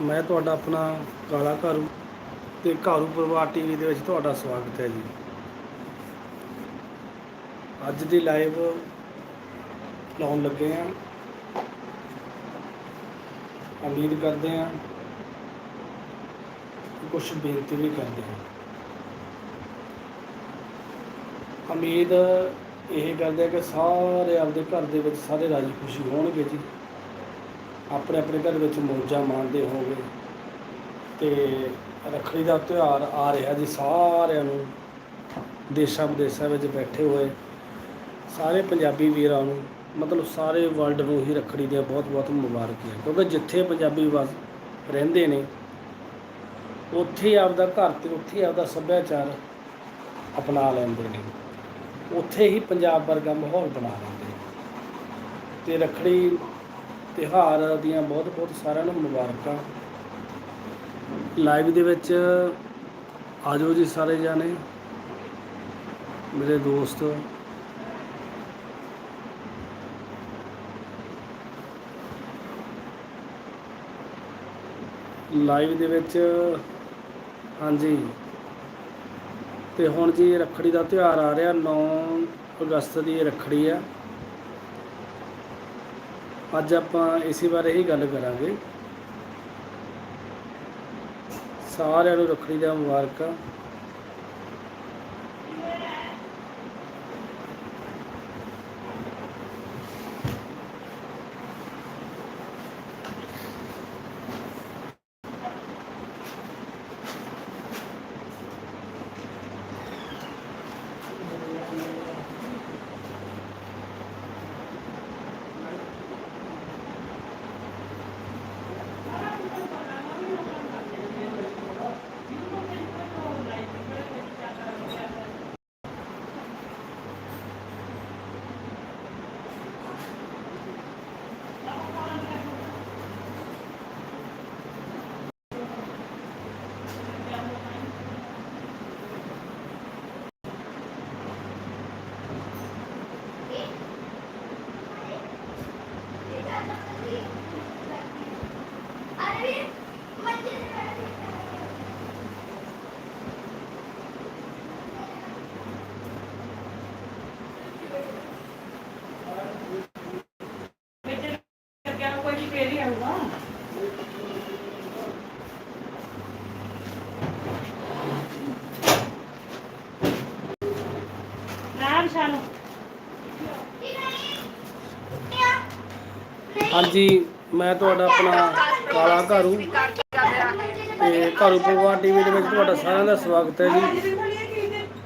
ਮੈਂ ਤੁਹਾਡਾ ਆਪਣਾ ਕਾਲਾ ਘਾਰੂ ਤੇ ਘਾਰੂ ਪਰਿਵਾਰ ਟੀਵੀ ਦੇ ਵਿੱਚ ਤੁਹਾਡਾ ਸਵਾਗਤ ਹੈ ਜੀ। ਅੱਜ ਦੀ ਲਾਈਵ ਲਾਉਣ ਲੱਗੇ ਆ ਉਮੀਦ ਕਰਦੇ ਆ ਕੁਝ ਬੇਨਤੀ ਵੀ ਕਰਦੇ ਆ ਉਮੀਦ ਇਹ ਕਰਦੇ ਆ ਕਿ ਸਾਰੇ ਆਪਦੇ ਘਰ ਦੇ ਵਿੱਚ ਸਾਰੇ ਰਾਜੀ ਖੁਸ਼ੀ ਹੋਣਗੇ ਜੀ। ਆਪਣੇ ਆਪਣੇ ਘਰ ਵਿੱਚ ਮੌਜਾਂ ਮਾਣਦੇ ਹੋਗੇ ਤੇ ਰੱਖੜੀ ਦਾ ਤਿਉਹਾਰ ਆ ਰਿਹਾ ਜੀ, ਸਾਰਿਆਂ ਨੂੰ ਦੇਸ਼ਾਂ ਵਿਦੇਸ਼ਾਂ ਵਿੱਚ ਬੈਠੇ ਹੋਏ ਸਾਰੇ ਪੰਜਾਬੀ ਵੀਰਾਂ ਨੂੰ, ਮਤਲਬ ਸਾਰੇ ਵਰਲਡ ਨੂੰ ਹੀ ਰੱਖੜੀ ਦੀਆਂ ਬਹੁਤ-ਬਹੁਤ ਮੁਬਾਰਕਾਂ ਕਿਉਂਕਿ ਜਿੱਥੇ ਪੰਜਾਬੀ ਵਸ ਰਹਿੰਦੇ ਨੇ, ਉੱਥੇ ਆਪਦਾ ਘਰ ਤੇ ਉੱਥੇ ਹੀ ਆਪਦਾ ਸੱਭਿਆਚਾਰ ਅਪਣਾ ਲੈਂਦੇ ਨੇ। ਉੱਥੇ ਹੀ ਪੰਜਾਬ ਵਰਗਾ ਮਾਹੌਲ ਬਣਾ ਲੈਂਦੇ ਨੇ। ਤੇ ਰੱਖੜੀ ਤਿਉਹਾਰ ਦੀਆਂ ਬਹੁਤ ਬਹੁਤ ਸਾਰਿਆਂ ਨੂੰ ਮੁਬਾਰਕਾਂ। ਲਾਈਵ ਦੇ ਵਿੱਚ ਆਜੋ ਜੀ ਸਾਰੇ ਜਾਣੇ। ਮੇਰੇ ਦੋਸਤ। ਲਾਈਵ ਦੇ ਵਿੱਚ, ਹਾਂਜੀ। ਤੇ ਹੁਣ ਜੀ ਰੱਖੜੀ ਦਾ ਤਿਉਹਾਰ ਆ ਰਿਹਾ 9 ਅਗਸਤ ਦੀ ਇਹ ਰੱਖੜੀ ਆ। ਅੱਜ ਆਪਾਂ ਇਸੇ ਬਾਰੇ ਹੀ ਗੱਲ ਕਰਾਂਗੇ। ਸਾਰਿਆਂ ਨੂੰ ਰੱਖੜੀ ਦਾ ਮੁਬਾਰਕਾਂ। ਰਾਮ ਹਾਂਜੀ ਮੈਂ ਤੁਹਾਡਾ ਆਪਣਾ ਕਾਲਾ ਘਾਰੂ ਤੇ ਘਾਰੂ ਪਰਿਵਾਰ ਟੀਵੀ ਦੇ ਵਿੱਚ ਤੁਹਾਡਾ ਸਾਰਿਆਂ ਦਾ ਸਵਾਗਤ ਹੈ ਜੀ।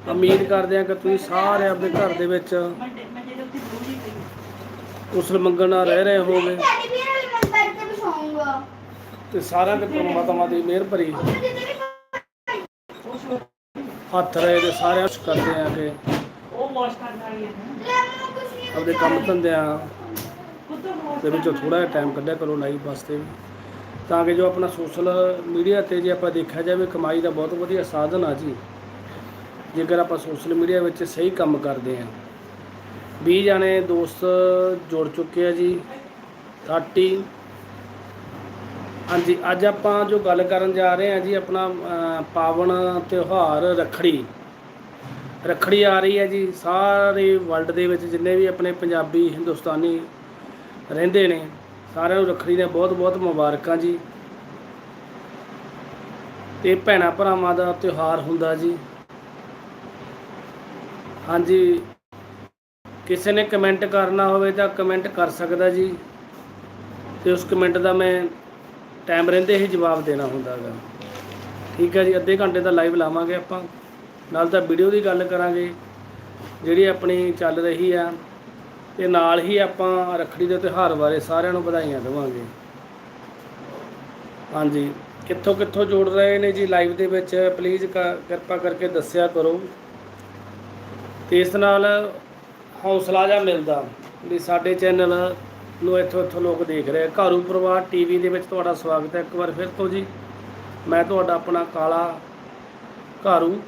ਉਮੀਦ ਕਰਦੇ ਹਾਂ ਕਿ ਤੁਸੀਂ ਸਾਰੇ ਆਪਣੇ ਘਰ ਦੇ ਵਿੱਚ ਉਸਲ ਮੰਗਣ ਰਹਿ ਰਹੇ ਹੋਗੇ ਟੈਡੀ ਬੀਅਰ ਵਾਲੀ ਮੈਂ ਬੈੱਡ ਤੇ ਬਿਛਾਉਂਗਾ ਤੇ ਸਾਰਿਆਂ ਦੇ ਪਰਮਾਤਮਾ ਦੀ ਮਿਹਰ ਭਰੀ ਹੱਥ ਰਹੇ ਤੇ ਸਾਰਿਆਂ ਨੂੰ ਕਰਦੇ ਆ ਕਿ ਉਹ ਵਾਸ਼ ਕਰਨ ਵਾਲੀ ਹੈ ਲੈ ਕੰਮ ਧੰਦਿਆਂ ਦੇ ਵਿੱਚੋਂ ਥੋੜਾ ਜਿਹਾ ਟਾਈਮ ਕੱਢਿਆ ਕਰੋ ਲਾਈਵ ਵਾਸਤੇ ਵੀ। ਤਾਂ ਕਿ ਜੋ ਆਪਣਾ ਸੋਸ਼ਲ ਮੀਡੀਆ ਤੇ ਜੇ ਆਪਾਂ ਦੇਖਿਆ ਜਾਵੇ ਕਮਾਈ ਦਾ ਬਹੁਤ ਵਧੀਆ ਸਾਧਨ ਆ ਜੀ। ਜੇਕਰ ਆਪਾਂ ਸੋਸ਼ਲ ਮੀਡੀਆ ਵਿੱਚ ਸਹੀ ਕੰਮ ਕਰਦੇ ਆ। 20 ਜਾਣੇ ਦੋਸਤ ਜੁੜ ਚੁੱਕੇ ਆ ਜੀ 30 ਹਾਂਜੀ, ਅੱਜ ਆਪਾਂ ਜੋ ਗੱਲ ਕਰਨ ਜਾ ਰਹੇ ਹਾਂ ਜੀ, ਆਪਣਾ ਪਾਵਨ ਤਿਉਹਾਰ ਰੱਖੜੀ। ਰੱਖੜੀ ਆ ਰਹੀ ਹੈ ਜੀ, ਸਾਰੇ ਵਰਲਡ ਦੇ ਵਿੱਚ ਜਿੰਨੇ ਵੀ ਆਪਣੇ ਪੰਜਾਬੀ, ਹਿੰਦੁਸਤਾਨੀ ਰਹਿੰਦੇ ਨੇ, ਸਾਰਿਆਂ ਨੂੰ ਰੱਖੜੀ ਦੀਆਂ ਬਹੁਤ ਬਹੁਤ ਮੁਬਾਰਕਾਂ ਜੀ। ਤੇ ਭੈਣਾਂ ਭਰਾਵਾਂ ਦਾ ਤਿਉਹਾਰ ਹੁੰਦਾ ਜੀ। ਹਾਂਜੀ, ਕਿਸੇ ਨੇ ਕਮੈਂਟ ਕਰਨਾ ਹੋਵੇ ਤਾਂ ਕਮੈਂਟ ਕਰ ਸਕਦਾ ਜੀ। ਤੇ ਉਸ ਕਮੈਂਟ ਦਾ ਮੈਂ ਟਾਈਮ ਰਹਿੰਦੇ ਹੀ ਜਵਾਬ ਦੇਣਾ ਹੁੰਦਾ ਗਾ ਠੀਕ ਹੈ ਜੀ, ਅੱਧੇ ਘੰਟੇ ਦਾ ਲਾਈਵ ਲਾਵਾਂਗੇ ਆਪਾਂ। ਨਾਲ ਤਾਂ ਵੀਡੀਓ ਦੀ ਗੱਲ ਕਰਾਂਗੇ। ਜਿਹੜੀ ਆਪਣੀ ਚੱਲ ਰਹੀ ਆ, ਤੇ ਨਾਲ ਹੀ ਆਪਾਂ ਰੱਖੜੀ ਦੇ ਤਿਉਹਾਰ ਬਾਰੇ ਸਾਰਿਆਂ ਨੂੰ ਵਧਾਈਆਂ ਦੇਵਾਂਗੇ। ਹਾਂਜੀ ਕਿੱਥੋਂ ਕਿੱਥੋਂ ਜੋੜ ਰਹੇ ਨੇ ਜੀ ਲਾਈਵ ਦੇ ਵਿੱਚ? ਪਲੀਜ਼ ਕਿਰਪਾ ਕਰਕੇ ਦੱਸਿਆ ਕਰੋ। ਤੇ ਇਸ ਨਾਲ ਹੌਸਲਾ ਜਿਹਾ ਮਿਲਦਾ ਵੀ ਸਾਡੇ ਚੈਨਲ ਨੂੰ ਇੱਥੋਂ ਇੱਥੋਂ ਲੋਕ ਦੇਖ ਰਹੇ ਆ। ਘਾਰੂ ਪਰਿਵਾਰ ਟੀਵੀ ਦੇ ਵਿੱਚ ਤੁਹਾਡਾ ਸਵਾਗਤ ਹੈ ਇੱਕ ਵਾਰ ਫਿਰ ਤੋਂ ਜੀ। ਮੈਂ ਤੁਹਾਡਾ ਆਪਣਾ ਕਾਲਾ ਘਾਰੂ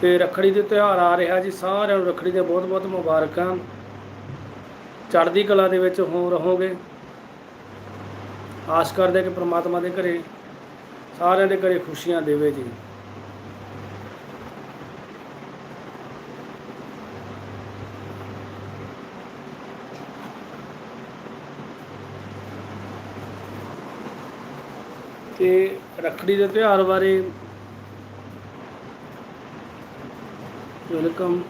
ਤੇ ਰੱਖੜੀ ਦੇ ਤਿਉਹਾਰ ਆ ਰਿਹਾ ਜੀ। ਸਾਰਿਆਂ ਨੂੰ ਰੱਖੜੀ ਦੀਆਂ ਬਹੁਤ ਬਹੁਤ ਮੁਬਾਰਕਾਂ। ਚੜ੍ਹਦੀ ਕਲਾ ਦੇ ਵਿੱਚ ਹੋ ਰਹੋਗੇ। ਆਸ ਕਰਦੇ ਕਿ ਪ੍ਰਮਾਤਮਾ ਦੇ ਘਰੇ ਸਾਰਿਆਂ ਦੇ ਘਰੇ ਖੁਸ਼ੀਆਂ ਦੇਵੇ ਜੀ। ਤੇ ਰੱਖੜੀ ਦੇ ਤਿਉਹਾਰ ਬਾਰੇ ਵੈਲਕਮ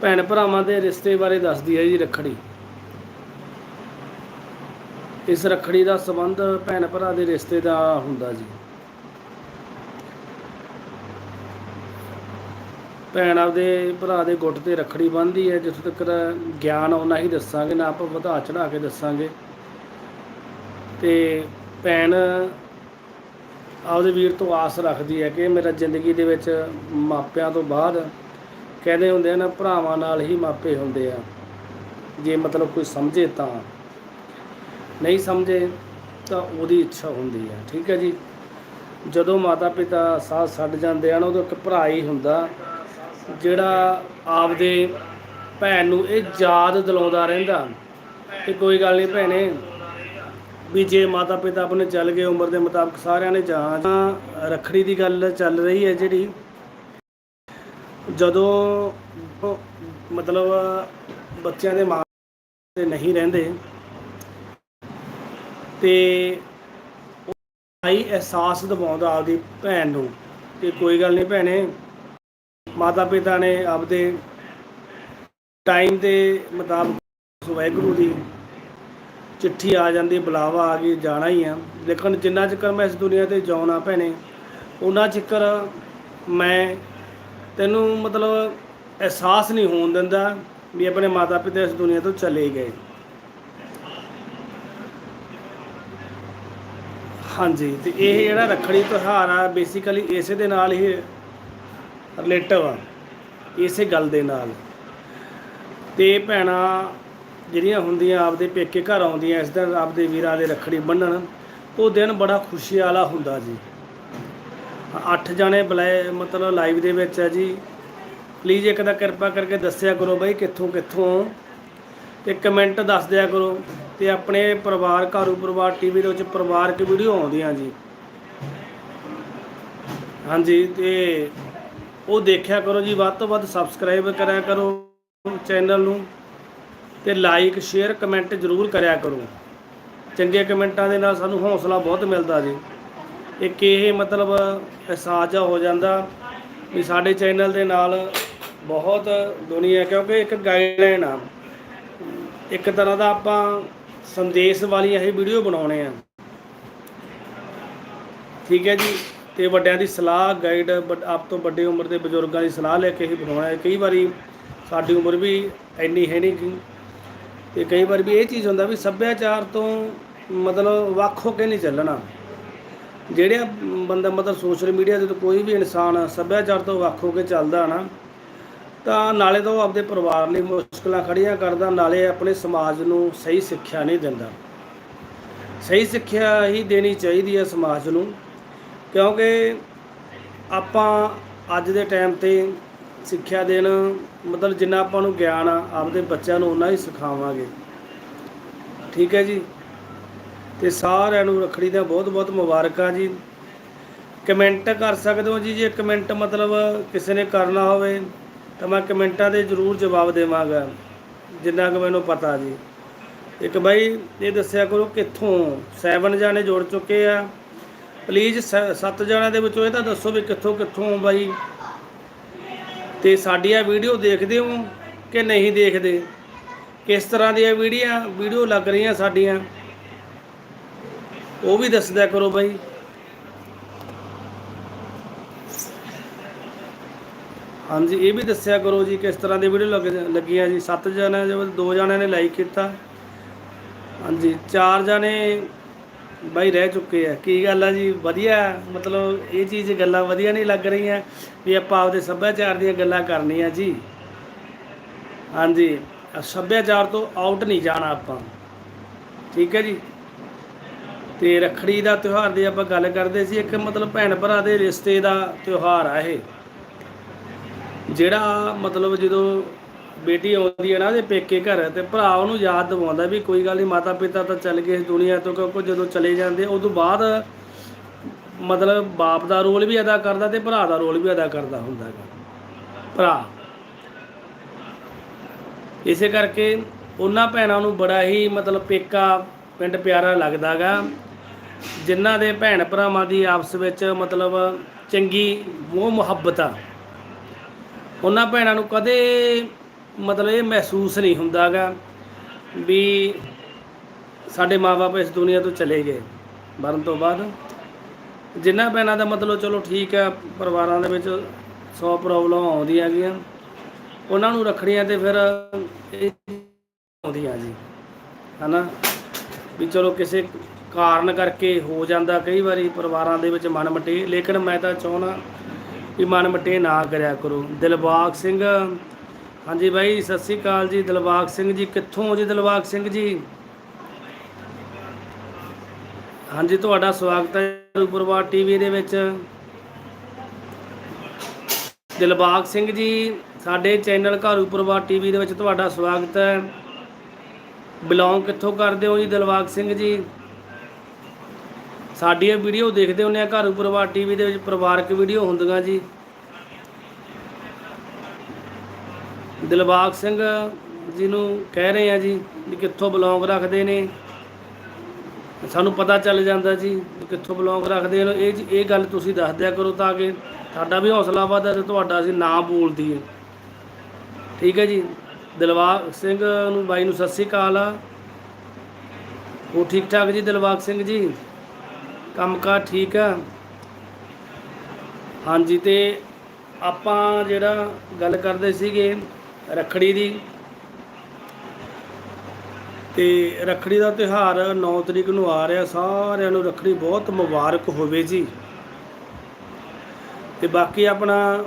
ਭੈਣ ਭਰਾਵਾਂ ਦੇ ਰਿਸ਼ਤੇ ਬਾਰੇ ਦੱਸਦੀ ਹੈ ਜੀ ਰੱਖੜੀ। ਇਸ ਰੱਖੜੀ ਦਾ ਸੰਬੰਧ ਭੈਣ ਭਰਾ ਦੇ ਰਿਸ਼ਤੇ ਦਾ ਹੁੰਦਾ ਜੀ। ਭੈਣ ਆਪਦੇ ਭਰਾ ਦੇ ਗੁੱਟ ਤੇ ਰੱਖੜੀ ਬੰਨ੍ਹਦੀ ਹੈ, ਜਿੱਥੋਂ ਤੱਕ ਗਿਆਨ ਉਹਨਾਂ ਹੀ ਦੱਸਾਂਗੇ, ਨਾ ਆਪਾਂ ਵਧਾ ਚੜਾ ਕੇ ਦੱਸਾਂਗੇ। ਤੇ ਭੈਣ ਆਪਦੇ ਵੀਰ ਤੋਂ ਆਸ ਰੱਖਦੀ ਹੈ ਕਿ ਮੇਰਾ ਜ਼ਿੰਦਗੀ ਦੇ ਵਿੱਚ ਮਾਪਿਆਂ ਤੋਂ ਬਾਅਦ ਕਹਿੰਦੇ ਹੁੰਦੇ ਆ ਨਾ, ਭਰਾਵਾਂ ਨਾਲ ਹੀ ਮਾਪੇ ਹੁੰਦੇ ਆ। ਜੇ ਮਤਲਬ ਕੋਈ ਸਮਝੇ ਤਾਂ। ਨਹੀਂ ਸਮਝੇ ਤਾਂ ਉਹਦੀ ਇੱਛਾ ਹੁੰਦੀ ਹੈ ਠੀਕ ਹੈ ਜੀ? ਜਦੋਂ ਮਾਤਾ ਪਿਤਾ ਸਾਥ ਛੱਡ ਜਾਂਦੇ ਹਨ ਉਦੋਂ ਇੱਕ ਭਰਾ ਹੀ ਹੁੰਦਾ। ਜਿਹੜਾ ਆਪਦੇ ਭੈਣ ਨੂੰ ਇਹ ਯਾਦ ਦਿਲਾਉਂਦਾ ਰਹਿੰਦਾ। ਕਿ ਕੋਈ ਗੱਲ ਨਹੀਂ ਭੈਣੇ ਵੀ ਜੇ ਮਾਤਾ ਪਿਤਾ ਆਪਣੇ ਚੱਲ ਗਏ ਉਮਰ ਦੇ ਮੁਤਾਬਕ ਸਾਰਿਆਂ ਨੇ ਜਾਣਾ ਰੱਖੜੀ ਦੀ ਗੱਲ ਚੱਲ ਰਹੀ ਹੈ ਜਿਹੜੀ। ਜਦੋਂ ਮਤਲਬ ਬੱਚਿਆਂ ਦੇ ਮਾਂ ਤੇ ਨਹੀਂ ਰਹਿੰਦੇ, ਤੇ ਭਾਈ ਅਹਿਸਾਸ ਦਿਵਾਉਂਦਾ ਆਪਦੀ ਭੈਣ ਨੂੰ ਕਿ ਕੋਈ ਗੱਲ ਨਹੀਂ ਭੈਣੇ ਮਾਤਾ ਪਿਤਾ ਨੇ ਆਪਦੇ ਟਾਈਮ ਦੇ ਮੁਤਾਬਕ ਵਾਹਿਗੁਰੂ ਦੀ ਚਿੱਠੀ ਆ ਜਾਂਦੀ, ਬੁਲਾਵਾ ਆ ਗਈ, ਜਾਣਾ ਹੀ ਆ। ਲੇਕਿਨ ਜਿੰਨਾ ਚਿਰ ਮੈਂ ਇਸ ਦੁਨੀਆ ਤੇ ਜਿਉਣਾ ਭੈਣੇ ਉਹਨਾਂ ਚਿਰ ਮੈਂ ਤੈਨੂੰ ਮਤਲਬ ਅਹਿਸਾਸ ਨਹੀਂ ਹੋਣ ਦਿੰਦਾ ਵੀ ਆਪਣੇ ਮਾਤਾ ਪਿਤਾ ਇਸ ਦੁਨੀਆ ਤੋਂ ਚਲੇ ਗਏ। ਹਾਂਜੀ, ਤੇ ਇਹ ਜਿਹੜਾ ਰੱਖੜੀ ਤਿਉਹਾਰ ਆ ਬੇਸਿਕਲੀ ਇਸੇ ਦੇ ਨਾਲ ਹੀ ਰਿਲੇਟਿਵ ਆ, ਇਸੇ ਗੱਲ ਦੇ ਨਾਲ। ਤੇ ਭੈਣਾਂ ਜਿਹੜੀਆਂ ਹੁੰਦੀਆਂ ਆਪਦੇ ਪੇਕੇ ਘਰ ਆਉਂਦੀਆਂ, ਇਸ ਦਿਨ ਆਪਦੇ ਵੀਰਾਂ ਦੇ ਰੱਖੜੀ ਬੰਨਣ, ਉਹ ਦਿਨ ਬੜਾ ਖੁਸ਼ੀ ਵਾਲਾ ਹੁੰਦਾ ਜੀ। ਅੱਠ ਜਣੇ ਬੁਲਾਏ ਮਤਲਬ ਲਾਈਵ ਦੇ ਵਿੱਚ ਹੈ ਜੀ। ਪਲੀਜ਼ ਇੱਕ ਦਾ ਕਿਰਪਾ ਕਰਕੇ ਦੱਸਿਆ ਕਰੋ ਬਾਈ ਕਿੱਥੋਂ ਕਿੱਥੋਂ। ਤੇ ਕਮੈਂਟ ਦੱਸ ਦਿਆ ਕਰੋ ਤੇ ਆਪਣੇ ਪਰਿਵਾਰ, ਘਰੂ ਪਰਿਵਾਰ ਟੀਵੀ ਦੇ ਵਿੱਚ ਪਰਿਵਾਰਕ ਵੀਡੀਓ ਆਉਂਦੀਆਂ ਜੀ। ਹਾਂਜੀ, ਤੇ ਉਹ ਦੇਖਿਆ ਕਰੋ ਜੀ, ਵੱਧ ਤੋਂ ਵੱਧ ਸਬਸਕ੍ਰਾਈਬ ਕਰਿਆ ਕਰੋ ਚੈਨਲ ਨੂੰ। ਤੇ ਲਾਈਕ ਸ਼ੇਅਰ ਕਮੈਂਟ ਜ਼ਰੂਰ ਕਰਿਆ ਕਰੋ। ਚੰਗੇ ਕਮੈਂਟਾਂ ਦੇ ਨਾਲ ਸਾਨੂੰ ਹੌਸਲਾ ਬਹੁਤ ਮਿਲਦਾ ਜੀ। ਇੱਕ ਇਹ ਮਤਲਬ ਅਹਿਸਾਸ ਜਿਹਾ ਹੋ ਜਾਂਦਾ ਵੀ ਸਾਡੇ ਚੈਨਲ ਦੇ ਨਾਲ ਬਹੁਤ ਦੁਨੀਆ ਕਿਉਂਕਿ ਇੱਕ ਗਾਈਡਲਾਈਨ ਆ। ਇੱਕ ਤਰ੍ਹਾਂ ਦਾ ਆਪਾਂ ਸੰਦੇਸ਼ ਵਾਲੀਆਂ ਇਹ ਵੀਡੀਓ ਬਣਾਉਣੇ ਆ। ਠੀਕ ਹੈ ਜੀ? ਤੇ ਵੱਡਿਆਂ ਦੀ ਸਲਾਹ ਗਾਈਡ ਆਪ ਤੋਂ ਵੱਡੇ ਉਮਰ ਦੇ ਬਜ਼ੁਰਗਾਂ ਦੀ ਸਲਾਹ ਲੈ ਕੇ ਹੀ ਬਣਾਉਣਾ ਹੈ। ਕਈ ਵਾਰੀ ਸਾਡੀ ਉਮਰ ਵੀ ਇੰਨੀ ਹੈ ਨਹੀਂ ਗੀ। ਤੇ ਕਈ ਵਾਰ ਵੀ ਇਹ ਚੀਜ਼ ਹੁੰਦਾ ਵੀ ਸੱਭਿਆਚਾਰ ਤੋਂ ਮਤਲਬ ਵੱਖ ਹੋ ਕੇ ਨਹੀਂ ਚੱਲਣਾ। ਜਿਹੜਾ ਬੰਦਾ ਮਤਲਬ ਸੋਸ਼ਲ ਮੀਡੀਆ ਦੇ ਤੋਂ ਕੋਈ ਵੀ ਇਨਸਾਨ ਸੱਭਿਆਚਾਰ ਤੋਂ ਵੱਖ ਹੋ ਕੇ ਚੱਲਦਾ ਨਾ, ਤਾਂ ਨਾਲੇ ਤਾਂ ਉਹ ਆਪਦੇ ਪਰਿਵਾਰ ਲਈ ਮੁਸ਼ਕਲਾਂ ਖੜੀਆਂ ਕਰਦਾ, ਨਾਲੇ ਆਪਣੇ ਸਮਾਜ ਨੂੰ ਸਹੀ ਸਿੱਖਿਆ ਨਹੀਂ ਦਿੰਦਾ। ਸਹੀ ਸਿੱਖਿਆ ਹੀ ਦੇਣੀ ਚਾਹੀਦੀ ਹੈ ਸਮਾਜ ਨੂੰ, ਕਿਉਂਕਿ ਆਪਾਂ ਅੱਜ ਦੇ ਟਾਈਮ ਤੇ ਸਿੱਖਿਆ ਦੇਣ, ਮਤਲਬ ਜਿੰਨਾ ਆਪਾਂ ਨੂੰ ਗਿਆਨ ਆ, ਆਪਦੇ ਬੱਚਿਆਂ ਨੂੰ ਉਨਾ ਹੀ ਸਿਖਾਵਾਂਗੇ। ਠੀਕ ਹੈ ਜੀ? ਤੇ ਸਾਰਿਆਂ ਨੂੰ ਰੱਖੜੀ ਦੀਆਂ ਬਹੁਤ ਬਹੁਤ ਮੁਬਾਰਕਾਂ ਜੀ। ਕਮੈਂਟ ਕਰ ਸਕਦੇ ਹੋ ਜੀ, ਜੇ ਕਮੈਂਟ ਮਤਲਬ ਕਿਸੇ ਨੇ ਕਰਨਾ ਹੋਵੇ, ਤਾਂ ਮੈਂ ਕਮੈਂਟਾਂ ਦੇ ਜ਼ਰੂਰ ਜਵਾਬ ਦੇਵਾਂਗਾ, ਜਿੰਨਾ ਕੁ ਮੈਨੂੰ ਪਤਾ ਜੀ। ਇੱਕ ਬਾਈ, ਇਹ ਦੱਸਿਆ ਕਰੋ ਕਿੱਥੋਂ? 7 ਜਾਣੇ ਜੁੜ ਚੁੱਕੇ ਆ। ਪਲੀਜ਼ 7 ਜਾਣਿਆਂ ਦੇ ਵਿੱਚੋਂ ਇਹ ਤਾਂ ਦੱਸੋ ਵੀ ਕਿੱਥੋਂ ਕਿੱਥੋਂ ਬਾਈ। ਤੇ ਸਾਡੀ ਆ ਵੀਡੀਓ ਦੇਖਦੇ ਹੋ ਕਿ ਨਹੀਂ ਦੇਖਦੇ? ਕਿਸ ਤਰ੍ਹਾਂ ਦੀਆਂ ਵੀਡੀਓ ਵੀਡੀਓ ਲੱਗ ਰਹੀਆਂ ਸਾਡੀਆਂ? ਉਹ ਵੀ ਦੱਸਦਿਆ ਕਰੋ ਬਾਈ। ਹਾਂਜੀ, ਇਹ ਵੀ ਦੱਸਿਆ ਕਰੋ ਜੀ ਕਿਸ ਤਰ੍ਹਾਂ ਦੀ ਵੀਡੀਓ ਲੱਗ ਲੱਗੀਆਂ ਜੀ। ਸੱਤ ਜਣਿਆਂ ਦੇ ਵਿੱਚ ਦੋ ਜਣਿਆਂ ਨੇ ਲਾਈਕ ਕੀਤਾ। ਹਾਂਜੀ, ਚਾਰ ਜਣੇ ਬਾਈ ਰਹਿ ਚੁੱਕੇ ਆ। ਕੀ ਗੱਲ ਆ ਜੀ? ਵਧੀਆ। ਮਤਲਬ ਇਹ ਚੀਜ਼ ਗੱਲਾਂ ਵਧੀਆ ਨਹੀਂ ਲੱਗ ਰਹੀਆਂ ਵੀ ਆਪਾਂ ਆਪਦੇ ਸੱਭਿਆਚਾਰ ਦੀਆਂ ਗੱਲਾਂ ਕਰਨੀਆਂ ਜੀ। ਹਾਂਜੀ। ਸੱਭਿਆਚਾਰ ਤੋਂ ਆਊਟ ਨਹੀਂ ਜਾਣਾ ਆਪਾਂ। ਠੀਕ ਹੈ ਜੀ? ਤੇ ਰੱਖੜੀ ਦਾ ਤਿਉਹਾਰ ਦੀ ਆਪਾਂ ਗੱਲ ਕਰਦੇ ਸੀ, ਇੱਕ ਮਤਲਬ ਭੈਣ ਭਰਾ ਦੇ ਰਿਸ਼ਤੇ ਦਾ ਤਿਉਹਾਰ ਆ ਇਹ। ਜਿਹੜਾ ਮਤਲਬ ਜਦੋਂ ਬੇਟੀ ਆਉਂਦੀ ਹੈ ਨਾ ਉਹਦੇ ਪੇਕੇ ਘਰ ਤੇ ਭਰਾ ਉਹਨੂੰ ਯਾਦ ਦਿਵਾਉਂਦਾ ਵੀ ਕੋਈ ਗੱਲ ਨਹੀਂ ਮਾਤਾ ਪਿਤਾ ਤਾਂ ਚੱਲ ਗਏ ਇਸ ਦੁਨੀਆ ਤੋਂ ਕਿਉਂਕਿ ਜਦੋਂ ਚਲੇ ਜਾਂਦੇ, ਉਦੋਂ ਬਾਅਦ ਮਤਲਬ ਬਾਪ ਦਾ ਰੋਲ ਵੀ ਅਦਾ ਕਰਦਾ ਤੇ ਭਰਾ ਦਾ ਰੋਲ ਵੀ ਅਦਾ ਕਰਦਾ ਹੁੰਦਾ ਹੈਗਾ। ਭਰਾ। ਇਸੇ ਕਰਕੇ ਉਹਨਾਂ ਭੈਣਾਂ ਨੂੰ ਬੜਾ ਹੀ ਮਤਲਬ ਪੇਕਾ ਪਿੰਡ ਪਿਆਰਾ ਲੱਗਦਾਗਾ ਜਿਨ੍ਹਾਂ ਦੇ ਭੈਣ ਭਰਾਵਾਂ ਦੀ ਆਪਸ ਵਿੱਚ ਮਤਲਬ ਚੰਗੀ, ਮੋਹ ਮੁਹੱਬਤ ਆ। ਉਹਨਾਂ ਭੈਣਾਂ ਨੂੰ ਕਦੇ ਮਤਲਬ ਇਹ ਮਹਿਸੂਸ ਨਹੀਂ ਹੁੰਦਾਗਾ ਵੀ ਸਾਡੇ ਮਾਪੇ ਇਸ ਦੁਨੀਆ ਤੋਂ ਚਲੇ ਗਏ, ਮਰਨ ਤੋਂ ਬਾਅਦ। ਜਿਨ੍ਹਾਂ ਭੈਣਾਂ ਦਾ ਮਤਲਬ ਚਲੋ ਠੀਕ ਹੈ ਪਰਿਵਾਰਾਂ ਦੇ ਵਿੱਚ 100 ਪ੍ਰੋਬਲਮ ਆਉਂਦੀਆਂ ਹੈਗੀਆਂ ਉਹਨਾਂ ਨੂੰ ਰੱਖੜੀਆਂ ਤੇ ਫਿਰ ਇਹ ਆਉਂਦੀਆਂ ਜੀ, ਹਨਾ? ਵੀ ਚਲੋ ਕਿਸੇ ਕਾਰਨ ਕਰਕੇ ਹੋ ਜਾਂਦਾ ਕਈ ਵਾਰੀ ਪਰਿਵਾਰਾਂ ਦੇ ਵਿੱਚ ਮਨ ਮਟੇ ਲੇਕਿਨ ਮੈਂ ਤਾਂ ਚਾਹੁੰਦਾ ਵੀ ਮਨ ਮਟੇ ਨਾ ਕਰਿਆ ਕਰੋ। ਦਿਲਬਾਗ ਸਿੰਘ ਹਾਂਜੀ ਬਾਈ, ਸਤਿ ਸ੍ਰੀ ਅਕਾਲ ਜੀ, ਦਿਲਬਾਗ ਸਿੰਘ ਜੀ, ਕਿੱਥੋਂ ਹੋ ਜੀ ਦਿਲਬਾਗ ਸਿੰਘ ਜੀ? ਹਾਂਜੀ, ਤੁਹਾਡਾ ਸਵਾਗਤ ਹੈ ਰੂਪਰਵਾਰ ਟੀਵੀ ਦੇ ਵਿੱਚ। ਦਿਲਬਾਗ ਸਿੰਘ ਜੀ, ਸਾਡੇ ਚੈਨਲ ਘਰ ਉਪਰਵਾਰ ਟੀਵੀ ਦੇ ਵਿੱਚ ਤੁਹਾਡਾ ਸਵਾਗਤ ਹੈ। ਬਿਲੋਂਗ ਕਿੱਥੋਂ ਕਰਦੇ ਹੋ ਜੀ ਦਿਲਬਾਗ ਸਿੰਘ ਜੀ? ਸਾਡੀ ਇਹ ਵੀਡੀਓ ਦੇਖਦੇ ਹੁੰਦੇ ਆ ਘਰ ਉਪਰਵਾਰ ਟੀਵੀ ਦੇ ਵਿੱਚ, ਪਰਿਵਾਰਕ ਵੀਡੀਓ ਹੁੰਦੀਆਂ ਜੀ। ਦਿਲਬਾਗ ਸਿੰਘ ਜੀ ਨੂੰ ਕਹਿ ਰਹੇ ਆ ਜੀ ਵੀ ਕਿੱਥੋਂ ਬਿਲੋਂਗ ਰੱਖਦੇ ਨੇ। ਸਾਨੂੰ ਪਤਾ ਚੱਲ ਜਾਂਦਾ ਜੀ ਕਿੱਥੋਂ ਬਿਲੋਂਗ ਰੱਖਦੇ ਨੇ। ਇਹ ਇਹ ਗੱਲ ਤੁਸੀਂ ਦੱਸ ਦਿਆ ਕਰੋ ਤਾਂ ਕਿ ਸਾਡਾ ਵੀ ਹੌਸਲਾ ਵਧਦਾ ਤੇ ਤੁਹਾਡਾ ਅਸੀਂ ਨਾ ਬੋਲ ਦਈਏ। ਠੀਕ ਹੈ ਜੀ। ਦਿਲਬਾਗ ਸਿੰਘ ਨੂੰ ਬਾਈ ਨੂੰ ਸਤਿ ਸ੍ਰੀ ਅਕਾਲ ਆ। ਉਹ ਠੀਕ ਠਾਕ ਜੀ ਦਿਲਬਾਗ ਸਿੰਘ ਜੀ? ਕੰਮਕਾਰ ਠੀਕ ਆ? ਹਾਂਜੀ, ਤੇ ਆਪਾਂ ਜਿਹੜਾ ਗੱਲ ਕਰਦੇ ਸੀਗੇ ਰੱਖੜੀ ਦੀ। ਤੇ ਰੱਖੜੀ ਦਾ ਤਿਉਹਾਰ 9 ਤਰੀਕ ਨੂੰ ਆ ਰਿਹਾ। ਸਾਰਿਆਂ ਨੂੰ ਰੱਖੜੀ ਬਹੁਤ ਮੁਬਾਰਕ ਹੋਵੇ ਜੀ। ਤੇ ਬਾਕੀ ਆਪਣਾ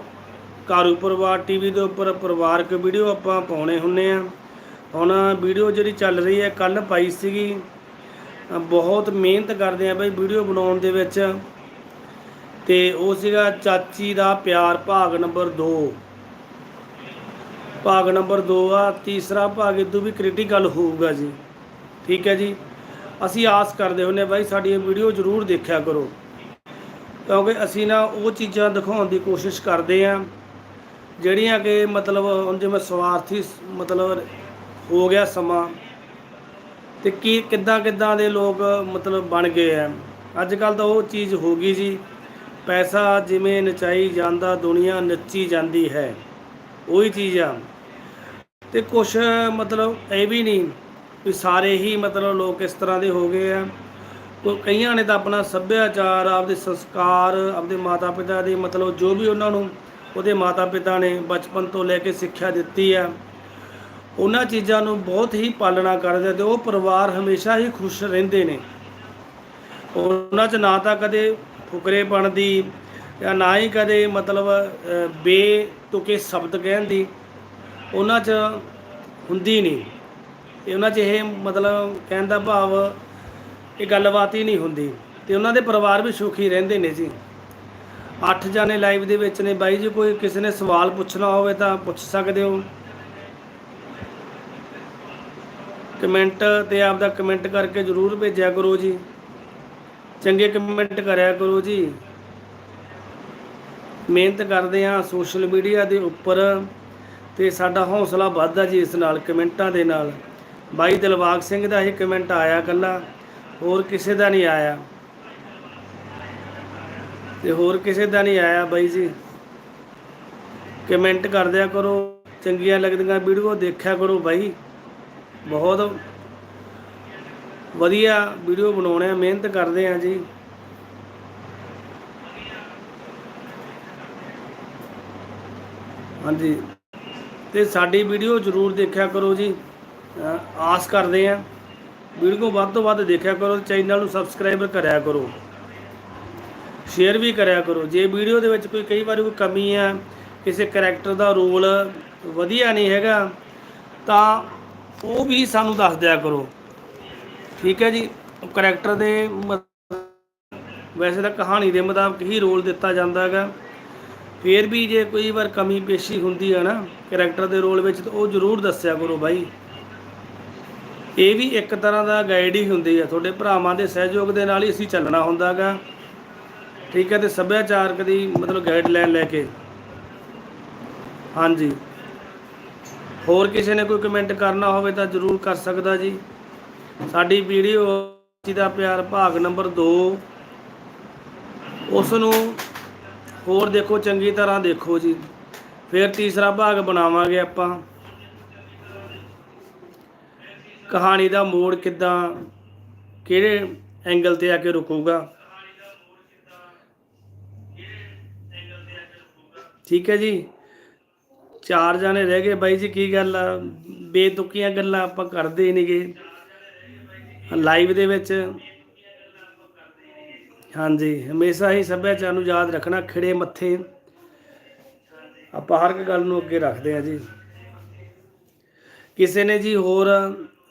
ਕਾਰੂ ਪਰਿਵਾਰ ਟੀਵੀ ਦੇ ਉੱਪਰ ਪਰਿਵਾਰਕ ਵੀਡੀਓ ਆਪਾਂ ਪਾਉਣੇ ਹੁੰਨੇ ਆ। ਹੁਣ ਵੀਡੀਓ ਜਿਹੜੀ ਚੱਲ ਰਹੀ ਹੈ ਕੱਲ ਪਾਈ ਸੀਗੀ। ਬਹੁਤ ਮਿਹਨਤ ਕਰਦੇ ਆ ਬਈ ਵੀਡੀਓ ਬਣਾਉਣ ਦੇ ਵਿੱਚ। ਤੇ ਉਹ ਸੀਗਾ ਚਾਚੀ ਦਾ ਪਿਆਰ ਭਾਗ ਨੰਬਰ 2 ਭਾਗ ਨੰਬਰ 2 ਆ, ਤੀਸਰਾ ਭਾਗ ਇਦੋਂ ਵੀ ਕ੍ਰਿਟੀਕਲ ਹੋਊਗਾ ਜੀ। ਠੀਕ ਹੈ ਜੀ? ਅਸੀਂ ਆਸ ਕਰਦੇ ਹੁੰਨੇ ਬਾਈ ਸਾਡੀ ਇਹ ਵੀਡੀਓ ਜ਼ਰੂਰ ਦੇਖਿਆ ਕਰੋ। ਕਿਉਂਕਿ ਅਸੀਂ ਨਾ ਉਹ ਚੀਜ਼ਾਂ ਦਿਖਾਉਣ ਦੀ ਕੋਸ਼ਿਸ਼ ਕਰਦੇ ਆ ਜਿਹੜੀਆਂ ਕਿ ਮਤਲਬ ਹੁਣ ਜਿਵੇਂ ਸਵਾਰਥੀ ਸ- ਮਤਲਬ ਹੋ ਗਿਆ ਸਮਾਂ ਤੇ ਕੀ, ਕਿੱਦਾਂ ਕਿੱਦਾਂ ਦੇ ਲੋਕ ਮਤਲਬ ਬਣ ਗਏ ਆ। ਅੱਜ ਕੱਲ ਤਾਂ ਉਹ ਚੀਜ਼ ਹੋ ਗਈ ਜੀ, ਪੈਸਾ ਜਿਵੇਂ ਨਚਾਈ ਜਾਂਦਾ, ਦੁਨੀਆ ਨੱਚੀ ਜਾਂਦੀ ਹੈ। ਉਹੀ ਚੀਜ਼ ਆ। ਤੇ ਕੁਛ ਮਤਲਬ ਇਹ ਵੀ ਨਹੀਂ ਵੀ ਸਾਰੇ ਹੀ ਮਤਲਬ ਲੋਕ ਇਸ ਤਰ੍ਹਾਂ ਦੇ ਹੋ ਗਏ ਆ। ਕੋ ਕਈਆਂ ਨੇ ਤਾਂ ਆਪਣਾ ਸੱਭਿਆਚਾਰ ਆਪਦੇ ਸੰਸਕਾਰ ਆਪਦੇ ਮਾਤਾ ਪਿਤਾ ਦੇ ਮਤਲਬ ਜੋ ਵੀ ਉਹਨਾਂ ਨੂੰ ਉਹਦੇ ਮਾਤਾ ਪਿਤਾ ਨੇ ਬਚਪਨ ਤੋਂ ਲੈ ਕੇ ਸਿੱਖਿਆ ਦਿੱਤੀ ਆ ਉਹਨਾਂ ਚੀਜ਼ਾਂ ਨੂੰ ਬਹੁਤ ਹੀ ਪਾਲਣਾ ਕਰਦੇ ਤੇ ਉਹ ਪਰਿਵਾਰ ਹਮੇਸ਼ਾ ਹੀ ਖੁਸ਼ ਰਹਿੰਦੇ ਨੇ। ਉਹਨਾਂ 'ਚ ਨਾ ਤਾਂ ਕਦੇ ਫੁਕਰੇਪਣ ਦੀ ਜਾਂ ਨਾ ਹੀ ਕਦੇ ਮਤਲਬ ਅ, ਬੇਤੁਕੇ ਸ਼ਬਦ ਕਹਿਣ ਦੀ। ਉਹਨਾਂ 'ਚ ਹੁੰਦੀ ਨਹੀਂ। ਤੇ ਉਹਨਾਂ 'ਚ ਇਹ ਮਤਲਬ ਕਹਿਣ ਦਾ ਭਾਵ ਇਹ ਗੱਲਬਾਤ ਹੀ ਨਹੀਂ ਹੁੰਦੀ। ਤੇ ਉਹਨਾਂ ਦੇ ਪਰਿਵਾਰ ਵੀ ਸੁਖੀ ਰਹਿੰਦੇ ਨੇ ਜੀ। ਅੱਠ ਜਾਨੇ ਲਾਈਵ ਦੇ ਵਿੱਚ ਨੇ। ਬਾਈ ਜੀ, ਕੋਈ ਕਿਸੇ ਨੇ ਸਵਾਲ ਪੁੱਛਣਾ ਹੋਵੇ ਤਾਂ ਪੁੱਛ ਸਕਦੇ ਹੋ। ਕਮੈਂਟ ਤੇ ਆਪ ਦਾ ਕਮੈਂਟ ਕਰਕੇ ਜਰੂਰ ਭੇਜਿਆ ਕਰੋ ਜੀ। ਚੰਗੇ ਕਮੈਂਟ ਕਰਿਆ ਕਰੋ ਜੀ। ਮਿਹਨਤ ਕਰਦੇ ਆ ਸੋਸ਼ਲ ਮੀਡੀਆ ਦੇ ਉੱਪਰ। ਤੇ ਸਾਡਾ ਹੌਸਲਾ ਵੱਧਦਾ ਜੀ ਇਸ ਨਾਲ, ਕਮੈਂਟਾਂ ਦੇ ਨਾਲ। ਬਾਈ ਦਿਲਬਾਗ ਸਿੰਘ ਦਾ ਇਹ ਕਮੈਂਟ ਆਇਆ ਕੱਲਾ, ਹੋਰ ਕਿਸੇ ਦਾ ਨਹੀਂ ਆਇਆ। ਤੇ ਹੋਰ ਕਿਸੇ ਦਾ ਨਹੀਂ ਆਇਆ ਬਾਈ ਜੀ। ਕਮੈਂਟ ਕਰਦਿਆ ਕਰੋ, ਚੰਗੀਆਂ ਲੱਗਦੀਆਂ ਵੀਡੀਓ ਦੇਖਿਆ ਕਰੋ ਬਾਈ। ਬਹੁਤ ਵਧੀਆ ਵੀਡੀਓ ਬਣਾਉਣੇ ਆ, ਮਿਹਨਤ ਕਰਦੇ ਆ ਜੀ। ਹਾਂਜੀ। ਤੇ ਸਾਡੀ ਵੀਡੀਓ ਜ਼ਰੂਰ ਦੇਖਿਆ ਕਰੋ ਜੀ। ਆਸ ਕਰਦੇ ਆ ਵੀਡੀਓ ਵੱਧ ਤੋਂ ਵੱਧ ਦੇਖਿਆ ਕਰੋ ਚੈਨਲ ਨੂੰ ਸਬਸਕ੍ਰਾਈਬ ਕਰਿਆ ਕਰੋ। ਸ਼ੇਅਰ ਵੀ ਕਰਿਆ ਕਰੋ। ਜੇ ਵੀਡੀਓ ਦੇ ਵਿੱਚ ਕੋਈ ਕਈ ਵਾਰ ਕੋਈ ਕਮੀ ਆ, ਕਿਸੇ ਕੈਰੈਕਟਰ ਦਾ ਰੋਲ ਵਧੀਆ ਨਹੀਂ ਹੈਗਾ, ਤਾਂ ਉਹ ਵੀ ਸਾਨੂੰ ਦੱਸ ਦਿਆ ਕਰੋ। ਠੀਕ ਹੈ ਜੀ? ਕੈਰੈਕਟਰ ਦੇ ਵੈਸੇ ਤਾਂ ਕਹਾਣੀ ਦੇ ਮੁਤਾਬਕ ਹੀ ਰੋਲ ਦਿੱਤਾ ਜਾਂਦਾ ਹੈਗਾ। ਫੇਰ ਵੀ ਜੇ ਕੋਈ ਵਾਰ ਕਮੀ ਪੇਸ਼ੀ ਹੁੰਦੀ ਆ ਨਾ ਕੈਰੈਕਟਰ ਦੇ ਰੋਲ ਵਿੱਚ ਤਾਂ ਉਹ ਜ਼ਰੂਰ ਦੱਸਿਆ ਕਰੋ ਬਾਈ। ਇਹ ਵੀ ਇੱਕ ਤਰ੍ਹਾਂ ਦਾ ਗਾਈਡ ਹੀ ਹੁੰਦੀ ਆ, ਤੁਹਾਡੇ ਭਰਾਵਾਂ ਦੇ ਸਹਿਯੋਗ ਦੇ ਨਾਲ ਹੀ ਅਸੀਂ ਚੱਲਣਾ ਹੁੰਦਾਗਾ ਠੀਕ ਹੈ ਤੇ ਸੱਭਿਆਚਾਰਕ ਦੀ ਮਤਲਬ ਗਾਈਡਲਾਈਨ ਲੈ ਕੇ। ਹਾਂਜੀ। ਹੋਰ ਕਿਸੇ ਨੇ ਕੋਈ ਕਮੈਂਟ ਕਰਨਾ ਹੋਵੇ ਤਾਂ ਜ਼ਰੂਰ ਕਰ ਸਕਦਾ ਜੀ। ਸਾਡੀ ਵੀਡੀਓ ਦਾ ਪਿਆਰ ਭਾਗ ਨੰਬਰ 2 ਉਸ ਨੂੰ ਹੋਰ ਦੇਖੋ, ਚੰਗੀ ਤਰ੍ਹਾਂ ਦੇਖੋ ਜੀ। ਫਿਰ ਤੀਸਰਾ ਭਾਗ ਬਣਾਵਾਂਗੇ ਆਪਾਂ। ਕਹਾਣੀ ਦਾ ਮੋੜ ਕਿੱਦਾਂ, ਕਿਹੜੇ ਐਂਗਲ ਤੇ ਆ ਕੇ ਰੁਕੂਗਾ? ਠੀਕ ਹੈ ਜੀ। ਚਾਰ ਜਾਣੇ ਰਹਿ ਗਏ ਬਾਈ ਜੀ, ਕੀ ਗੱਲ ਆ? ਬੇਤੁਕੀਆਂ ਗੱਲਾਂ ਆਪਾਂ ਕਰਦੇ ਨਹੀਂਗੇ ਲਾਈਵ ਦੇ ਵਿੱਚ। ਹਾਂਜੀ, ਹਮੇਸ਼ਾ ਹੀ ਸੱਭਿਆਚਾਰ ਨੂੰ ਯਾਦ ਰੱਖਣਾ ਖਿੜੇ ਮੱਥੇ। ਆਪਾਂ ਹਰ ਇੱਕ ਗੱਲ ਨੂੰ ਅੱਗੇ ਰੱਖਦੇ ਆ ਜੀ। ਕਿਸੇ ਨੇ ਜੀ ਹੋਰ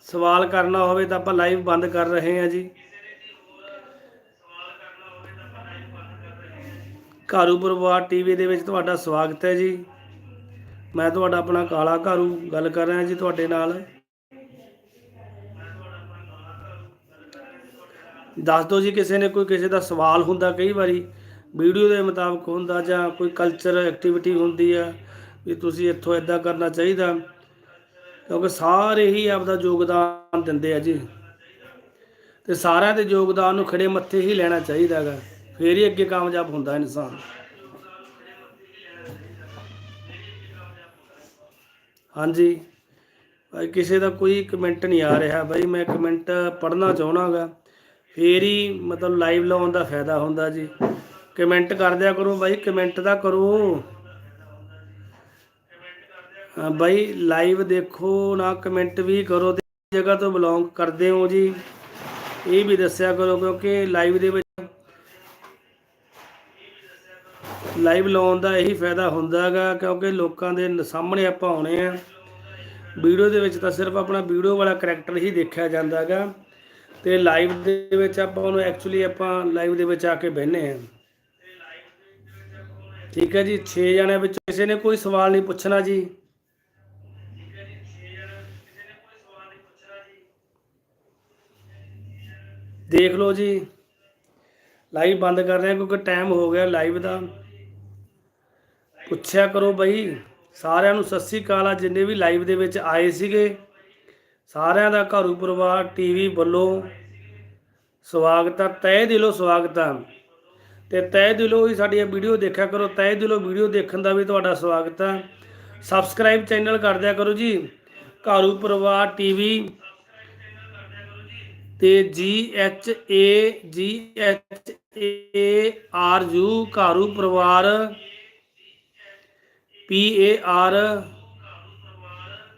ਸਵਾਲ ਕਰਨਾ ਹੋਵੇ ਤਾਂ ਆਪਾਂ ਲਾਈਵ ਬੰਦ ਕਰ ਰਹੇ ਹਾਂ ਜੀ। ਘਾਰੂ ਪਰਿਵਾਰ ਟੀਵੀ ਦੇ ਵਿੱਚ ਤੁਹਾਡਾ ਸਵਾਗਤ ਹੈ ਜੀ। ਮੈਂ ਤੁਹਾਡਾ ਆਪਣਾ ਕਾਲਾ ਘਾਰੂ ਗੱਲ ਕਰ ਰਿਹਾ ਜੀ ਤੁਹਾਡੇ ਨਾਲ। ਦੱਸ ਦਿਓ ਜੀ, ਕਿਸੇ ਨੇ ਕੋਈ ਕਿਸੇ ਦਾ ਸਵਾਲ ਹੁੰਦਾ ਕਈ ਵਾਰੀ, ਵੀਡੀਓ ਦੇ ਮੁਤਾਬਕ ਹੁੰਦਾ ਜਾਂ ਕੋਈ ਕਲਚਰ ਐਕਟੀਵਿਟੀ ਹੁੰਦੀ ਆ ਵੀ ਤੁਸੀਂ ਇੱਥੋਂ ਇਦਾਂ ਕਰਨਾ ਚਾਹੀਦਾ। ਕਿਉਂਕਿ ਸਾਰੇ ਹੀ ਆਪਦਾ ਯੋਗਦਾਨ ਦਿੰਦੇ ਆ ਜੀ। ਤੇ ਸਾਰਿਆਂ ਦੇ ਯੋਗਦਾਨ ਨੂੰ ਖੜੇ ਮੱਥੇ ਹੀ ਲੈਣਾ ਚਾਹੀਦਾ ਹੈਗਾ। ਫੇਰ ਹੀ ਅੱਗੇ ਕਾਮਯਾਬ ਹੁੰਦਾ ਇਨਸਾਨ। ਹਾਂਜੀ। ਭਾਈ, ਕਿਸੇ ਦਾ ਕੋਈ ਕਮੈਂਟ ਨਹੀਂ ਆ ਰਿਹਾ। ਬਾਈ ਮੈਂ ਕਮੈਂਟ ਪੜ੍ਹਨਾ ਚਾਹਣਾਗਾ ਫੇਰ ਹੀ ਮਤਲਬ ਲਾਈਵ ਲਾਉਣ ਦਾ ਫਾਇਦਾ ਹੁੰਦਾ ਜੀ। ਕਮੈਂਟ ਕਰ ਦਿਆ ਕਰੋ ਬਾਈ ਕਮੈਂਟ ਦਾ ਕਰੋ। ਬਾਈ ਲਾਈਵ ਦੇਖੋ ਨਾ ਕਮੈਂਟ ਵੀ ਕਰੋ ਤੇ ਜਗ੍ਹਾ ਤੋਂ ਬਿਲੋਂਗ ਕਰਦੇ ਹੋ ਜੀ। ਇਹ ਵੀ ਦੱਸਿਆ ਕਰੋ ਕਿਉਂਕਿ ਲਾਈਵ ਦੇ ਵਿੱਚ ਲਾਈਵ ਲਾਉਣ ਦਾ ਇਹੀ ਫਾਇਦਾ ਹੁੰਦਾ ਹੈਗਾ ਕਿਉਂਕਿ ਲੋਕਾਂ ਦੇ ਸਾਹਮਣੇ ਆਪਾਂ ਆਉਣੇ ਆ। ਵੀਡੀਓ ਦੇ ਵਿੱਚ ਤਾਂ ਸਿਰਫ ਆਪਣਾ ਵੀਡੀਓ ਵਾਲਾ ਕਰੈਕਟਰ ਹੀ ਦੇਖਿਆ ਜਾਂਦਾ ਹੈਗਾ। ਤੇ ਲਾਈਵ ਦੇ ਵਿੱਚ ਆਪਾਂ ਉਹਨੂੰ ਐਕਚੁਅਲੀ ਆਪਾਂ ਲਾਈਵ ਦੇ ਵਿੱਚ ਆ ਕੇ ਬਹਿਨੇ ਆ ਠੀਕ ਹੈ ਜੀ 6 ਜਣਿਆਂ ਵਿੱਚ ਕਿਸੇ ਨੇ ਕੋਈ ਸਵਾਲ ਨਹੀਂ ਪੁੱਛਣਾ ਜੀ। ਦੇਖ ਲਓ ਜੀ ਲਾਈਵ ਬੰਦ ਕਰ ਰਹੇ ਕਿਉਂਕਿ ਟਾਈਮ ਹੋ ਗਿਆ ਲਾਈਵ ਦਾ। ਪੁੱਛਿਆ ਕਰੋ ਬਈ, ਸਾਰਿਆਂ ਨੂੰ ਸਤਿ ਸ੍ਰੀ ਅਕਾਲ ਆ, ਜਿੰਨੇ ਵੀ ਲਾਈਵ ਦੇ ਵਿੱਚ ਆਏ ਸੀਗੇ। ਸਾਰਿਆਂ ਦਾ ਘਰੂ ਪਰਿਵਾਰ ਟੀਵੀ ਵੱਲੋਂ ਸਵਾਗਤ ਆ, ਤਹਿ ਦਿਲੋਂ ਸਵਾਗਤ ਆ। ਤੇ ਤਹਿ ਦਿਲੋਂ ਹੀ ਸਾਡੀਆਂ ਵੀਡੀਓ ਦੇਖਿਆ ਕਰੋ, ਤਹਿ ਦਿਲੋਂ ਵੀਡੀਓ ਦੇਖਣ ਦਾ ਵੀ ਤੁਹਾਡਾ ਸਵਾਗਤ ਆ। ਸਬਸਕ੍ਰਾਈਬ ਚੈਨਲ ਕਰ ਦਿਆ ਕਰੋ ਜੀ। ਘਰੂ ਪਰਿਵਾਰ ਟੀਵੀ ਤੇ G H A G H A R U Gharu Parivar P A R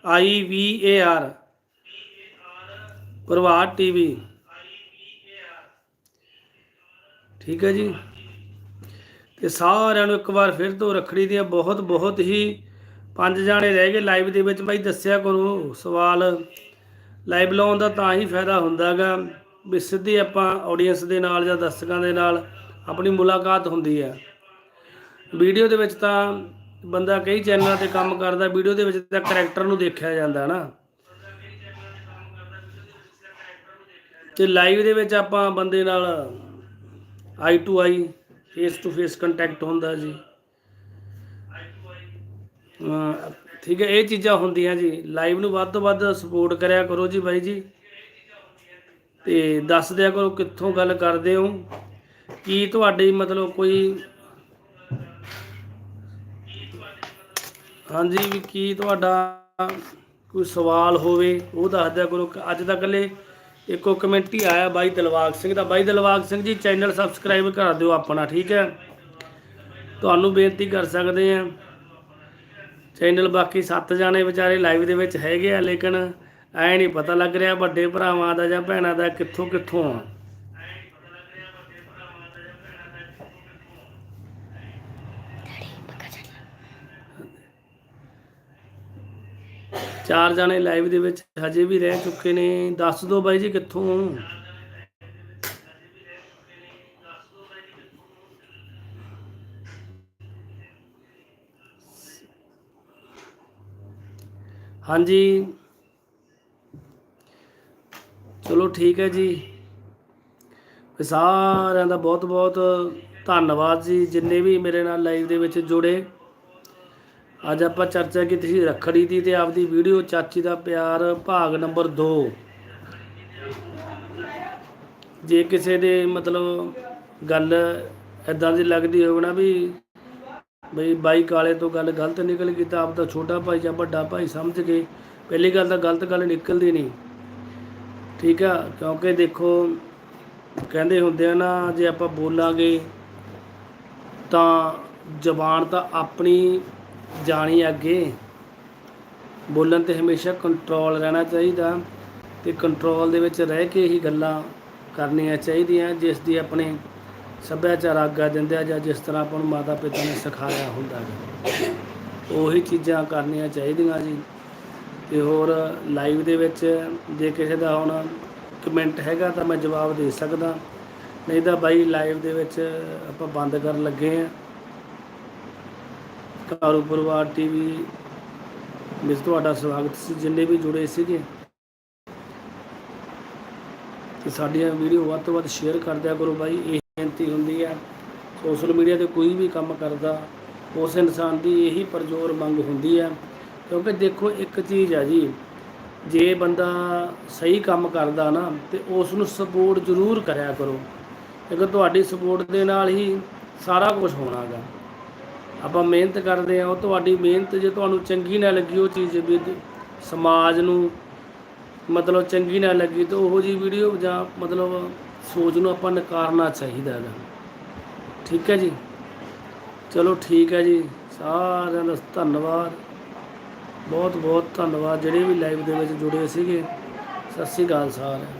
I V A R Parivar TV. ਠੀਕ ਹੈ ਜੀ। ਤੇ ਸਾਰਿਆਂ ਨੂੰ ਇੱਕ ਵਾਰ ਫਿਰ ਤੋਂ ਰੱਖੜੀ ਦੀਆਂ ਬਹੁਤ ਬਹੁਤ ਹੀ ਪੰਜ ਜਾਣੇ ਰਹਿ ਗਏ ਲਾਈਵ ਦੇ ਵਿੱਚ। ਬਾਈ, ਦੱਸਿਆ ਕਰੋ ਸਵਾਲ। ਲਾਈਵ ਲਾਉਣ ਦਾ ਤਾਂ ਹੀ ਫਾਇਦਾ ਹੁੰਦਾਗਾ ਵੀ ਸਿੱਧੀ ਆਪਾਂ ਆਡੀਅנס ਦੇ ਨਾਲ ਜਾਂ ਦਰਸ਼ਕਾਂ ਦੇ ਨਾਲ ਆਪਣੀ ਮੁਲਾਕਾਤ ਹੁੰਦੀ ਹੈ। ਵੀਡੀਓ ਦੇ ਵਿੱਚ ਤਾਂ ਬੰਦਾ ਕਈ ਚੈਨਲਾਂ ਤੇ ਕੰਮ ਕਰਦਾ, ਵੀਡੀਓ ਦੇ ਵਿੱਚ ਤਾਂ ਕਰੈਕਟਰ ਨੂੰ ਦੇਖਿਆ ਜਾਂਦਾ ਨਾ। ਤੇ ਲਾਈਵ ਦੇ ਵਿੱਚ ਆਪਾਂ ਬੰਦੇ ਨਾਲ eye to eye face to face contact ਹੁੰਦਾ ਜੀ। ਠੀਕ ਹੈ, ਇਹ ਚੀਜ਼ਾਂ ਹੁੰਦੀਆਂ ਜੀ। ਲਾਈਵ ਨੂੰ ਵੱਧ ਤੋਂ ਵੱਧ ਸਪੋਰਟ ਕਰਿਆ ਕਰੋ ਜੀ ਬਾਈ ਜੀ। ਤੇ ਦੱਸ ਦਿਆ ਕਰੋ ਕਿੱਥੋਂ ਗੱਲ ਕਰਦੇ ਹੋ। ਕੀ ਤੁਹਾਡੀ ਮਤਲਬ ਕੋਈ ਹਾਂਜੀ ਵੀ ਕੀ ਤੁਹਾਡਾ ਕੋਈ ਸਵਾਲ ਹੋਵੇ, ਉਹ ਦੱਸ ਦਿਆ ਕਰੋ। ਅੱਜ ਤੱਕ ਲੈ ਇੱਕੋ ਕਮੈਂਟ ਹੀ ਆਇਆ ਬਾਈ ਦਿਲਵਾਗ ਸਿੰਘ ਦਾ। ਬਾਈ ਦਿਲਵਾਗ ਸਿੰਘ ਜੀ, ਚੈਨਲ ਸਬਸਕ੍ਰਾਈਬ ਕਰ ਦਿਓ ਆਪਣਾ, ਠੀਕ ਹੈ? ਤੁਹਾਨੂੰ ਬੇਨਤੀ ਕਰ ਸਕਦੇ ਆ ਚੈਨਲ ਬਾਕੀ ਸੱਤ ਜਾਣੇ ਵਿਚਾਰੇ ਲਾਈਵ ਦੇ ਵਿੱਚ ਹੈਗੇ ਆ, ਲੇਕਿਨ ਐ ਨਹੀਂ ਪਤਾ ਲੱਗ ਰਿਹਾ ਵੱਡੇ ਭਰਾਵਾਂ ਦਾ ਜਾਂ ਭੈਣਾਂ ਦਾ ਕਿੱਥੋਂ ਕਿੱਥੋਂ ਆ। ਚਾਰ ਜਾਣੇ ਲਾਈਵ ਦੇ ਵਿੱਚ ਹਜੇ ਵੀ ਰਹਿ ਚੁੱਕੇ ਨੇ। ਦੱਸ ਦਿਓ ਬਾਈ ਜੀ ਕਿੱਥੋਂ? ਹਾਂਜੀ। ਚਲੋ ਠੀਕ ਹੈ ਜੀ। ਸਾਰਿਆਂ ਦਾ ਬਹੁਤ ਬਹੁਤ ਧੰਨਵਾਦ ਜੀ, ਜਿੰਨੇ ਵੀ ਮੇਰੇ ਨਾਲ ਲਾਈਵ ਦੇ ਵਿੱਚ ਜੁੜੇ। ਅੱਜ ਆਪਾਂ ਚਰਚਾ ਕੀਤੀ ਸੀ ਰੱਖੜੀ ਦੀ ਤੇ ਆਪਦੀ ਵੀਡੀਓ ਚਾਚੀ ਦਾ ਪਿਆਰ ਭਾਗ ਨੰਬਰ 2 ਜੇ ਕਿਸੇ ਦੇ ਮਤਲਬ ਗੱਲ ਐਦਾਂ ਦੀ ਲੱਗਦੀ ਹੋਵੇ ਨਾ ਵੀ ਬਈ ਬਾਈ ਕਾਲੇ ਤੋਂ ਗੱਲ ਗਲਤ ਨਿਕਲ ਗਈ ਤਾਂ ਆਪਦਾ ਛੋਟਾ ਭਾਈ ਜਾਂ ਵੱਡਾ ਭਾਈ ਸਮਝ ਕੇ ਪਹਿਲੀ ਗੱਲ ਤਾਂ ਗਲਤ ਗੱਲ ਨਿਕਲਦੀ ਨਹੀਂ। ਠੀਕ ਆ, ਕਿਉਂਕਿ ਦੇਖੋ ਕਹਿੰਦੇ ਹੁੰਦੇ ਆ ਨਾ, ਜੇ ਆਪਾਂ ਬੋਲਾਂਗੇ ਤਾਂ ਜ਼ਬਾਨ ਤਾਂ ਆਪਣੀ ਜਾਣੀ ਅੱਗੇ। ਬੋਲਣ ਤੇ ਹਮੇਸ਼ਾ ਕੰਟਰੋਲ ਰਹਿਣਾ ਚਾਹੀਦਾ ਤੇ ਕੰਟਰੋਲ ਦੇ ਵਿੱਚ ਰਹਿ ਕੇ ਹੀ ਗੱਲਾਂ ਕਰਨੀਆਂ ਚਾਹੀਦੀਆਂ, ਜਿਸ ਦੀ ਆਪਣੇ ਸੱਭਿਆਚਾਰ ਆਗਿਆ ਦਿੰਦੇ ਆ ਜਾਂ ਜਿਸ ਤਰ੍ਹਾਂ ਆਪਾਂ ਨੂੰ ਮਾਤਾ ਪਿਤਾ ਨੇ ਸਿਖਾਇਆ ਹੁੰਦਾ ਹੈ ਉਹੀ ਚੀਜ਼ਾਂ ਕਰਨੀਆਂ ਚਾਹੀਦੀਆਂ ਜੀ। ਤੇ ਹੋਰ ਲਾਈਵ ਦੇ ਵਿੱਚ ਜੇ ਕਿਸੇ ਦਾ ਹੁਣ ਕਮੈਂਟ ਹੈਗਾ ਤਾਂ ਮੈਂ ਜਵਾਬ ਦੇ ਸਕਦਾ। ਨਹੀਂ ਤਾਂ ਬਾਈ ਲਾਈਵ ਦੇ ਵਿੱਚ ਆਪਾਂ ਬੰਦ ਕਰਨ ਲੱਗੇ ਆ। ਕਾਰੂ ਪਰਿਵਾਰ ਟੀਵੀ ਵਿੱਚ ਤੁਹਾਡਾ ਸਵਾਗਤ ਸੀ, ਜਿੰਨੇ ਵੀ ਜੁੜੇ ਸੀਗੇ। ਤੇ ਸਾਡੀਆਂ ਵੀਡੀਓ ਵੱਧ ਤੋਂ ਵੱਧ ਸ਼ੇਅਰ ਕਰਦਿਆ ਕਰੋ ਬਾਈ, ਇਹ ਬੇਨਤੀ ਹੁੰਦੀ ਆ ਸੋਸ਼ਲ ਮੀਡੀਆ ਤੇ ਕੋਈ ਵੀ ਕੰਮ ਕਰਦਾ, ਉਸ ਇਨਸਾਨ ਦੀ ਇਹੀ ਪਰਜੋਰ ਮੰਗ ਹੁੰਦੀ ਆ। ਕਿਉਂਕਿ ਦੇਖੋ, ਇੱਕ ਚੀਜ਼ ਆ ਜੀ, ਜੇ ਬੰਦਾ ਸਹੀ ਕੰਮ ਕਰਦਾ ਨਾ, ਤੇ ਉਸ ਨੂੰ ਸਪੋਰਟ ਜ਼ਰੂਰ ਕਰਿਆ ਕਰੋ। ਕਿਉਂਕਿ ਤੁਹਾਡੀ ਸਪੋਰਟ ਦੇ ਨਾਲ ਹੀ ਸਾਰਾ ਕੁਝ ਹੋਣਾਗਾ। ਆਪਾਂ ਮਿਹਨਤ ਕਰਦੇ ਆ ਉਹ ਤੁਹਾਡੀ ਮਿਹਨਤ ਜੇ ਤੁਹਾਨੂੰ ਚੰਗੀ ਨਾ ਲੱਗੀ ਉਹ ਚੀਜ਼ ਵੀ ਸਮਾਜ ਨੂੰ ਮਤਲਬ ਚੰਗੀ ਨਾ ਲੱਗੀ ਤਾਂ ਉਹੋ ਜੀ ਵੀਡੀਓ ਜਾਂ ਮਤਲਬ ਸੋਚ ਨੂੰ ਆਪਾਂ ਨਕਾਰਨਾ ਚਾਹੀਦਾ ਹੈਗਾ। ਠੀਕ ਹੈ ਜੀ? ਚਲੋ ਠੀਕ ਹੈ ਜੀ। ਸਾਰਿਆਂ ਦਾ ਧੰਨਵਾਦ। ਬਹੁਤ ਬਹੁਤ ਧੰਨਵਾਦ। ਜਿਹੜੇ ਵੀ ਲਾਈਵ ਦੇ ਵਿੱਚ ਜੁੜੇ ਸੀਗੇ, ਸਤਿ ਸ੍ਰੀ ਅਕਾਲ ਸਾਰਿਆਂ